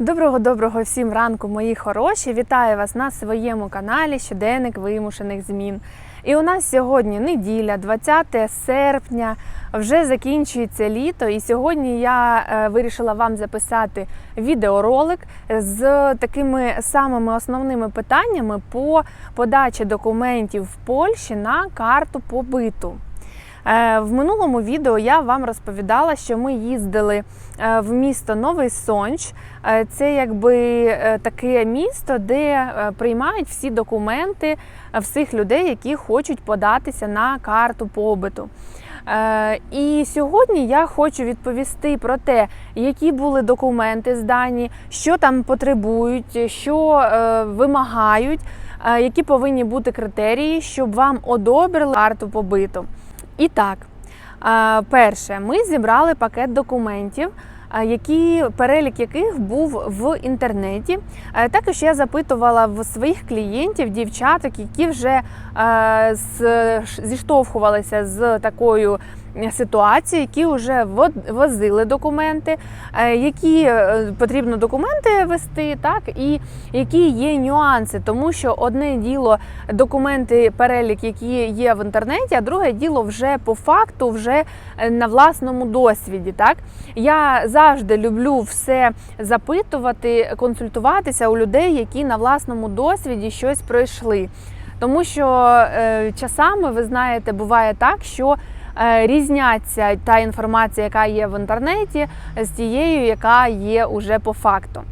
Доброго-доброго всім ранку, мої хороші! Вітаю вас на своєму каналі Щоденник вимушених змін. І у нас сьогодні неділя, 20 серпня, вже закінчується літо. І сьогодні я е, вирішила вам записати відеоролик з такими самими основними питаннями по подачі документів в Польщі на карту побиту. Е, В минулому відео я вам розповідала, що ми їздили е, в місто Новий Сонч. Е, Це якби таке місто, де приймають всі документи всіх людей, які хочуть податися на карту побиту. І сьогодні я хочу відповісти про те, які були документи здані, що там потребують, що вимагають, які повинні бути критерії, щоб вам одобрили карту побиту. І так, перше, ми зібрали пакет документів, які, перелік яких був в інтернеті. Е, Також я запитувала в своїх клієнтів, дівчаток, які вже е, з- зіштовхувалися з такою ситуацією, які вже возили документи, е, які е, потрібно документи вести, так і які є нюанси, тому що одне діло документи, перелік, які є в інтернеті, а друге діло вже по факту, вже е, на власному досвіді. Так я завжди люблю все запитувати, консультуватися у людей, які на власному досвіді щось пройшли. Тому що е, часами, ви знаєте, буває так, що різняться та інформація, яка є в інтернеті, з тією, яка є уже по факту.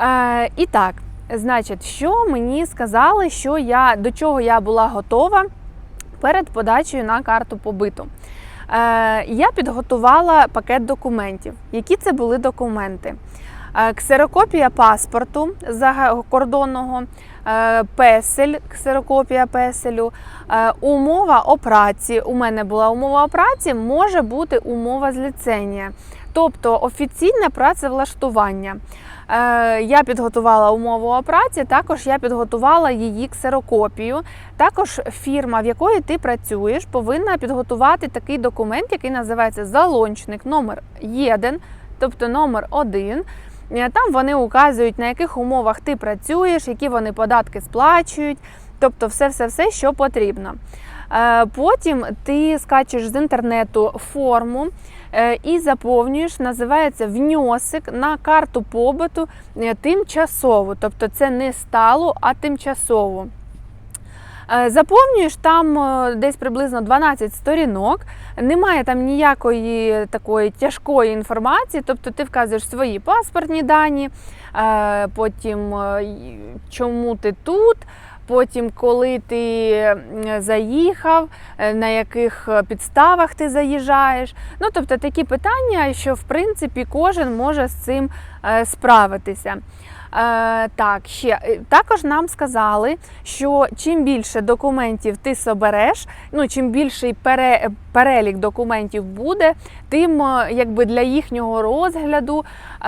Е, і так, значить, що мені сказали, що я до чого я була готова перед подачею на карту побиту. Е, я підготувала пакет документів. Які це були документи? Е, Ксерокопія паспорту закордонного, е, песель, ксерокопія песелю, е, умова о праці. У мене була умова о праці, може бути умова з ліцензія, тобто офіційне працевлаштування. Я підготувала умову о праці, також я підготувала її ксерокопію. Також фірма, в якої ти працюєш, повинна підготувати такий документ, який називається залончник номер 1, тобто номер 1. Е, Там вони указують, на яких умовах ти працюєш, які вони податки сплачують, тобто все-все-все, що потрібно. Е, Потім ти скачеш з інтернету форму е, і заповнюєш, називається вньосик на карту побуту тимчасову, тобто це не стало, а тимчасову. Е, Заповнюєш там е, десь приблизно 12 сторінок, немає там ніякої такої тяжкої інформації, тобто ти вказуєш свої паспортні дані, е, потім чому ти тут. Потім, коли ти заїхав, на яких підставах ти заїжджаєш. Ну, тобто такі питання, що в принципі кожен може з цим справитися. Е, так, ще е, також нам сказали, що чим більше документів ти собереш, ну чим більший пере, перелік документів буде, тим е, якби для їхнього розгляду е,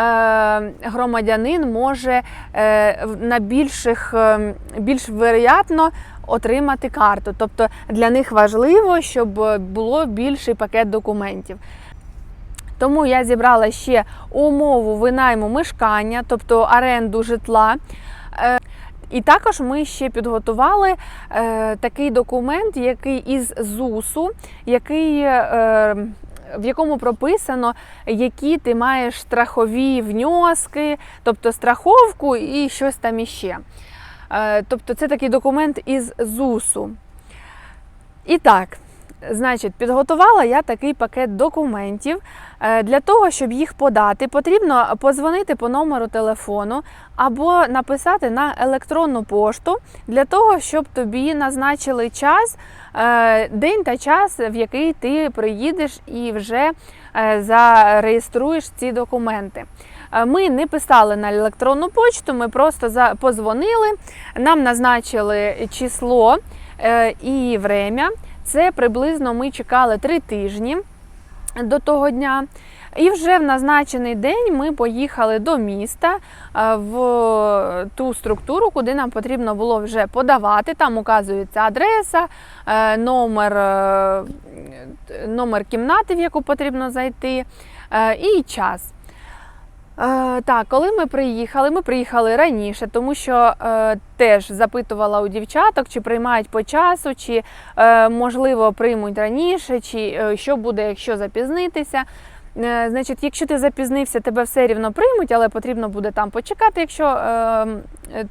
громадянин може е, на більших е, більш вероятно отримати карту. Тобто для них важливо, щоб е, було більший пакет документів. Тому я зібрала ще умову винайму мешкання, тобто оренду житла. Е, І також ми ще підготували е, такий документ, який із ЗУСу, який, е, в якому прописано, які ти маєш страхові вньоски, тобто страховку і щось там іще. Тобто це такий документ із ЗУСу. І так, значить, підготувала я такий пакет документів. Е, Для того, щоб їх подати, потрібно позвонити по номеру телефону або написати на електронну пошту для того, щоб тобі назначили час, е, день та час, в який ти приїдеш і вже е, зареєструєш ці документи. Ми не писали на електронну почту, ми просто позвонили, нам назначили число і время. Це приблизно ми чекали три тижні до того дня. І вже в назначений день ми поїхали до міста е, в ту структуру, куди нам потрібно було вже подавати. Там указується адреса, е, номер, е, номер кімнати, в яку потрібно зайти, і час. Е, так, коли ми приїхали, ми приїхали раніше, тому що е, теж запитувала у дівчаток, чи приймають по часу, чи е, можливо приймуть раніше, чи е, що буде, якщо запізнитися. Е, значить, якщо ти запізнився, тебе все рівно приймуть, але потрібно буде там почекати, якщо е,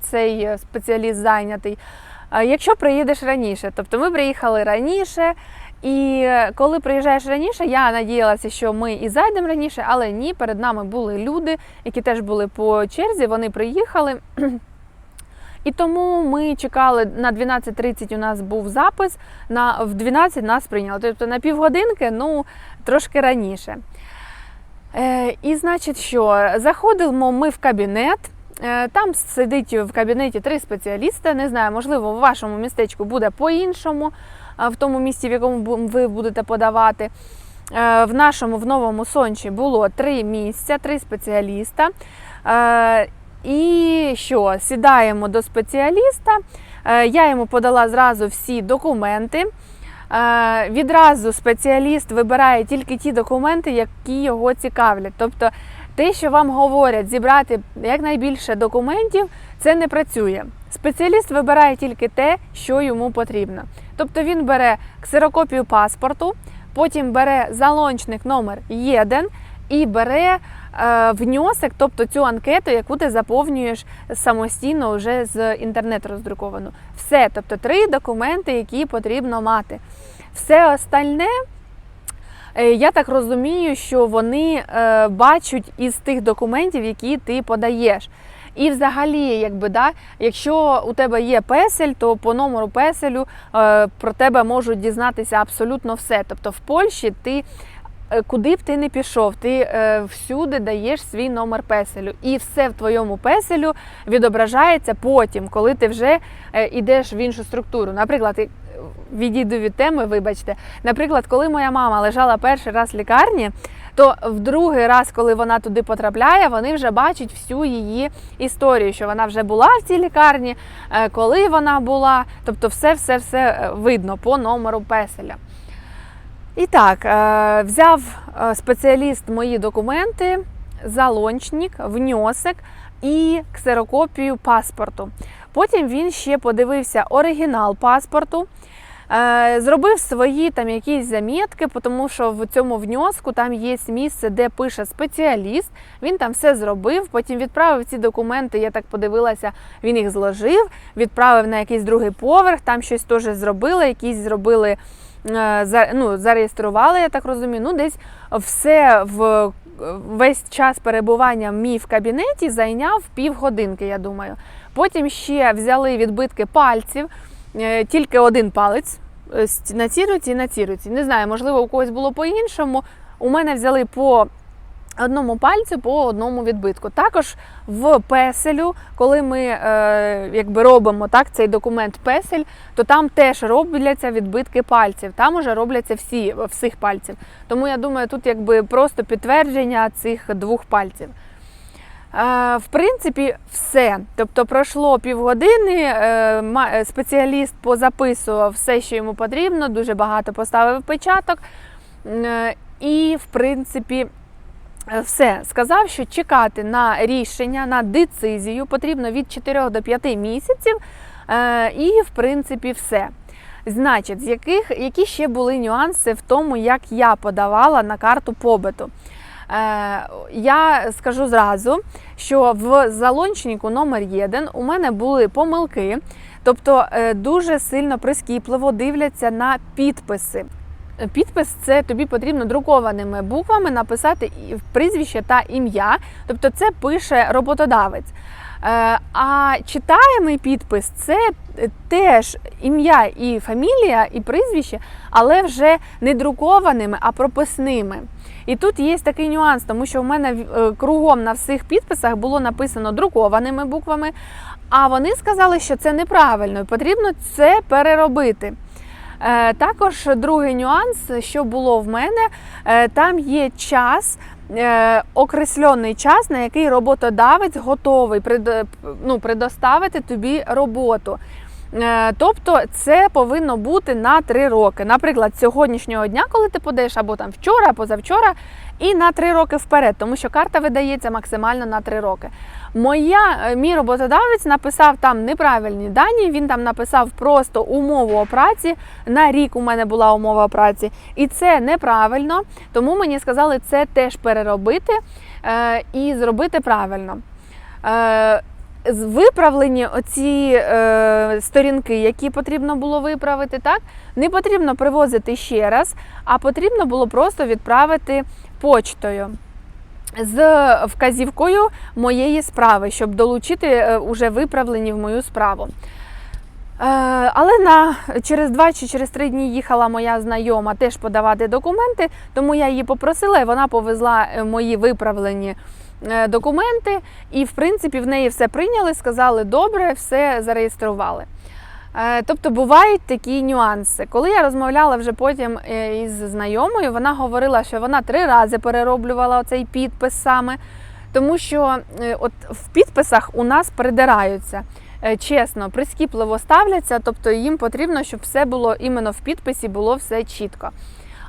цей спеціаліст зайнятий. Якщо приїдеш раніше, тобто ми приїхали раніше, і коли приїжджаєш раніше, я надіялася, що ми і зайдемо раніше, але ні, перед нами були люди, які теж були по черзі, вони приїхали. І тому ми чекали на 12.30 у нас був запис, на, в 12 нас прийняли. Тобто на півгодинки, ну, трошки раніше. Е, і значить, що заходимо ми в кабінет. Е, Там сидить в кабінеті три спеціалісти. Не знаю, можливо, в вашому містечку буде по-іншому, в тому місці, в якому ви будете подавати. Е, В нашому в новому сончі було три місця, три спеціаліста. Е, І що? Сідаємо до спеціаліста. Е, Я йому подала зразу всі документи. Відразу спеціаліст вибирає тільки ті документи, які його цікавлять. Тобто те, що вам говорять зібрати якнайбільше документів, це не працює. Спеціаліст вибирає тільки те, що йому потрібно. Тобто він бере ксерокопію паспорту, потім бере залончник номер 1 і бере е, внесок, тобто цю анкету, яку ти заповнюєш самостійно вже з інтернету роздруковану. Все, тобто три документи, які потрібно мати. Все остальне. Е, Я так розумію, що вони е, бачать із тих документів, які ти подаєш. І взагалі, якби да, якщо у тебе є песель, то по номеру песелю е, про тебе можуть дізнатися абсолютно все. Тобто в Польщі ти. е, Куди б ти не пішов, ти е, всюди даєш свій номер песелю, і все в твоєму песелю відображається потім, коли ти вже е, йдеш в іншу структуру. Наприклад, і- відійду від теми, вибачте. Наприклад, коли моя мама лежала перший раз в лікарні, то в другий раз, коли вона туди потрапляє, вони вже бачать всю її історію, що вона вже була в цій лікарні, е, коли вона була, тобто все, все, все видно по номеру песеля. І так, е, взяв е, спеціаліст мої документи, залончник, внесок і ксерокопію паспорту. Потім він ще подивився оригінал паспорту. Е, Зробив свої там якісь замітки, тому що в цьому внеску там є місце, де пише спеціаліст. Він там все зробив. Потім відправив ці документи. Я так подивилася, він їх зложив, відправив на якийсь другий поверх. Там щось теж зробили, якісь зробили, е, ну, зареєстрували, я так розумію. Ну, десь все в весь час перебування мій в кабінеті зайняв півгодинки, я думаю. Потім ще взяли відбитки пальців, тільки один палець е, на цій і на цій. Не знаю, можливо, у когось було по-іншому. У мене взяли по одному пальцю, по одному відбитку. Також в песелю, коли ми е, якби робимо так, цей документ песель, то там теж робляться відбитки пальців. Там уже робляться всі всіх пальців. Тому я думаю, тут якби просто підтвердження цих двох пальців. В принципі, все. Тобто пройшло півгодини, е, е, спеціаліст позаписував все, що йому потрібно, дуже багато поставив печаток. Е, І, в принципі, все. Сказав, що чекати на рішення, на децизію потрібно від 4 до 5 місяців. І, в принципі, все. Значить, з яких, які ще були нюанси в тому, як я подавала на карту побиту? Е, Я скажу зразу, що в залончнику номер 1 у мене були помилки, тобто е, дуже сильно прискіпливо дивляться на підписи. Підпис це тобі потрібно друкованими буквами написати прізвище та ім'я, тобто це пише роботодавець. Е, А читаємий підпис це теж ім'я і фамілія, і прізвище, але вже не друкованими, а прописними. І тут є такий нюанс, тому що в мене е, кругом на всіх підписах було написано друкованими буквами, а вони сказали, що це неправильно, і потрібно це переробити. Е, Також другий нюанс, що було в мене, е, там є час, окреслений час, на який роботодавець готовий ну, предоставити тобі роботу. Е, Тобто це повинно бути на 3 роки. Наприклад, сьогоднішнього дня, коли ти подаєш, або там вчора, позавчора, і на 3 роки вперед, тому що карта видається максимально на 3 роки. Моя е, мій роботодавець написав там неправильні дані. Він там написав просто умову о праці. На рік у мене була умова о праці, і це неправильно. Тому мені сказали це теж переробити е, і зробити правильно. Виправлені оці е, сторінки, які потрібно було виправити, так не потрібно привозити ще раз, а потрібно було просто відправити почтою з вказівкою моєї справи, щоб долучити е, уже виправлені в мою справу. Е, Але на через два чи через три дні їхала моя знайома теж подавати документи, тому я її попросила, і вона повезла е, мої виправлені документи. І, в принципі, в неї все прийняли, сказали добре, все зареєстрували. Е, Тобто бувають такі нюанси. Коли я розмовляла вже потім е, із знайомою, вона говорила, що вона три рази перероблювала цей підпис саме, тому що е, от в підписах у нас придираються. Е, Чесно, прискіпливо ставляться, тобто їм потрібно, щоб все було іменно в підписі, було все чітко.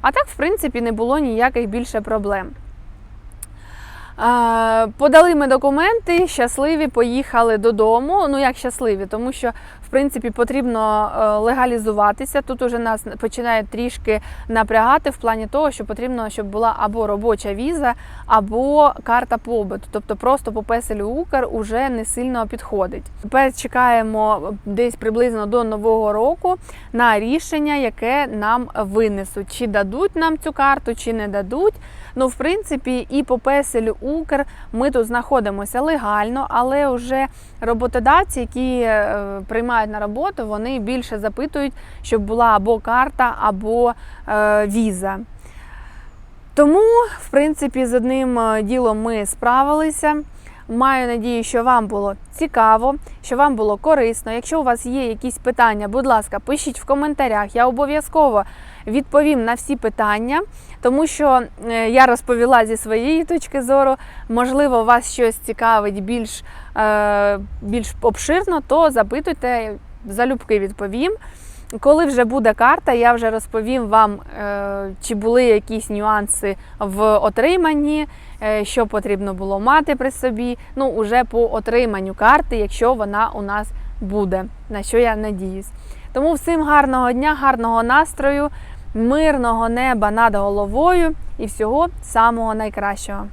А так, в принципі, не було ніяких більше проблем. Подали ми документи, щасливі, поїхали додому. Ну як щасливі, тому що принципі потрібно е, легалізуватися. Тут уже нас починають трішки напрягати в плані того, що потрібно, щоб була або робоча віза, або карта побуту. Тобто просто по песелю Укр уже не сильно підходить. Тепер чекаємо десь приблизно до нового року на рішення, яке нам винесуть, чи дадуть нам цю карту, чи не дадуть. Ну, в принципі, і по песелю Укр ми тут знаходимося легально, але вже роботодавці, які е, приймають на роботу, вони більше запитують, щоб була або карта, або е, віза. Тому, в принципі, з одним е, ділом ми справилися. Маю надію, що вам було цікаво, що вам було корисно. Якщо у вас є якісь питання, будь ласка, пишіть в коментарях. Я обов'язково відповім на всі питання, тому що е, я розповіла зі своєї точки зору. Можливо, вас щось цікавить більш, е, більш обширно, то запитуйте, залюбки відповім. Коли вже буде карта, я вже розповім вам, е, чи були якісь нюанси в отриманні, е, що потрібно було мати при собі. Ну, уже по отриманню карти, якщо вона у нас буде, на що я надіюсь. Тому всім гарного дня, гарного настрою, мирного неба над головою і всього самого найкращого.